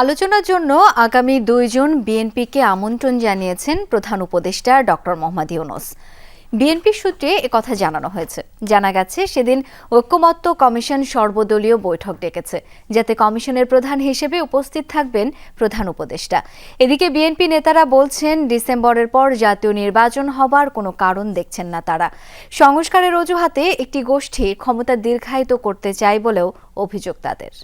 আলোচনার জন্য আগামী দুই জুন বিএনপিকে আমন্ত্রণ জানিয়েছেন প্রধান উপদেষ্টা ডক্টর মোহাম্মদ ইউনুস। বিএনপি সূত্রে একথা জানানো হয়েছে। জানা গেছে, সেদিন ঐক্যমত্য কমিশন সর্বদলীয় বৈঠক ডেকেছে, যাতে কমিশনের প্রধান হিসেবে উপস্থিত থাকবেন প্রধান উপদেষ্টা। এদিকে বিএনপি নেতারা বলছেন, ডিসেম্বরের পর জাতীয় নির্বাচন হবার কোনো কারণ দেখছেন না তারা। সংস্কারের অজুহাতে একটি গোষ্ঠী ক্ষমতা দীর্ঘায়িত করতে চায় বলেও অভিযোগ তাদের।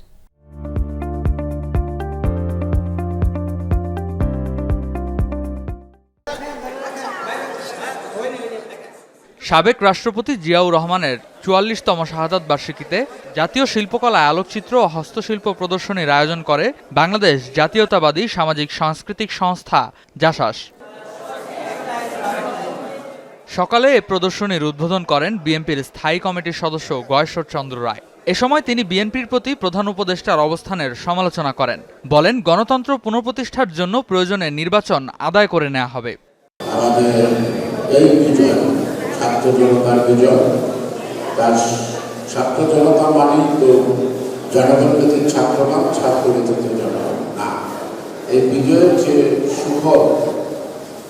সাবেক রাষ্ট্রপতি জিয়াউর রহমানের চুয়াল্লিশতম শাহাদাত বার্ষিকীতে জাতীয় শিল্পকলা আলোকচিত্র ও হস্তশিল্প প্রদর্শনীর আয়োজন করে বাংলাদেশ জাতীয়তাবাদী সামাজিক সাংস্কৃতিক সংস্থা, জাসাস। সকালে এ প্রদর্শনীর উদ্বোধন করেন বিএনপির স্থায়ী কমিটির সদস্য গয়েশ্বর চন্দ্র রায়। এ সময় তিনি বিএনপির প্রতি প্রধান উপদেষ্টার অবস্থানের সমালোচনা করেন। বলেন, গণতন্ত্র পুনঃপ্রতিষ্ঠার জন্য প্রয়োজনে নির্বাচন আদায় করে নেওয়া হবে। ছাত্র জনতার বিজয়, তার ছাত্র জনতা মানেই তো জনগণ ব্যতীত ছাত্র না ছাত্র ব্যতীত জনগণ না। এই বিজয়ের যে সুফল,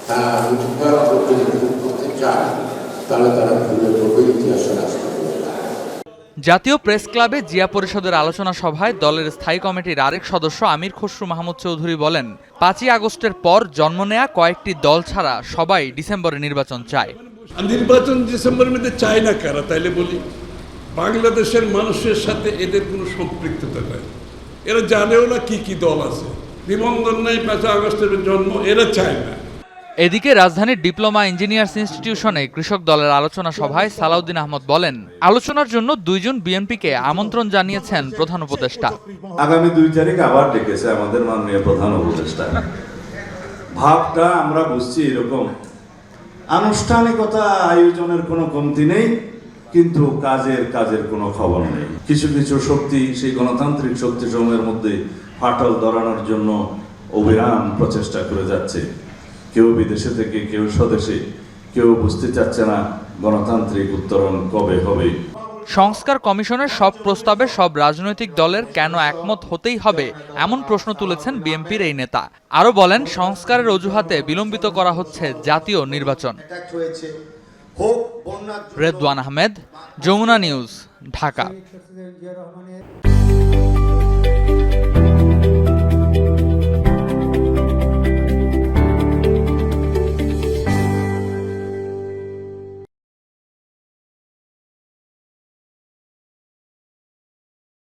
তা উদ্ধার করতে চায়, তাহলে তারা ভুলে পড়বে ইতিহাসের জাতীয় প্রেস ক্লাবে জিয়া পরিষদের আলোচনা সভায় দলের স্থায়ী কমিটির আরেক সদস্য আমির খসরু মাহমুদ চৌধুরী বলেন, পাঁচই আগস্টের পর জন্ম নেয়া কয়েকটি দল ছাড়া সবাই ডিসেম্বরে নির্বাচন চায়। নির্বাচন ডিসেম্বরের মধ্যে চায় না কারা? তাইলে বলি বাংলাদেশের মানুষের সাথে এদের কোনো সম্পৃক্ততা নাই। এরা জানেও না কি কি দল আছে। নিবন্ধন নাই পাঁচ আগস্টের জন্ম এরা চায় না। এদিকে রাজধানীর ডিপ্লোমা ইঞ্জিনিয়ার্স ইনস্টিটিউশনে কৃষক দলের আলোচনা সভায় সালাউদ্দিন আহমদ বলেন আলোচনার জন্য দুইজন বিএনপিকে আমন্ত্রণ জানিয়েছেন প্রধান উপদেষ্টা। আগামী দুই তারিখ আবার ডেকেছে আমাদের মাননীয় প্রধান উপদেষ্টা। ভাবটা আমরা বুঝছি এরকম। আনুষ্ঠানিকতা আয়োজনের কোনো কমতি নেই, কিন্তু কাজের কাজের কোনো খবর নেই। কিছু কিছু শক্তি সেই গণতান্ত্রিক শক্তি সমূহের মধ্যে ফাটল ধরানোর জন্য অবিরাম প্রচেষ্টা করে যাচ্ছে। কেউ বিদেশে থেকে, কেউ স্বদেশে, কেউ বুঝতে চাচ্ছে না গণতান্ত্রিক উত্তরণ কবে হবে। সংস্কার কমিশনের সব প্রস্তাবে সব রাজনৈতিক দলের কেন একমত হতেই হবে, এমন প্রশ্ন তুলেছেন বিএনপির এই নেতা। আরও বলেন, সংস্কারের অজুহাতে বিলম্বিত করা হচ্ছে জাতীয় নির্বাচন। রেদওয়ান আহমেদ, যমুনা নিউজ, ঢাকা।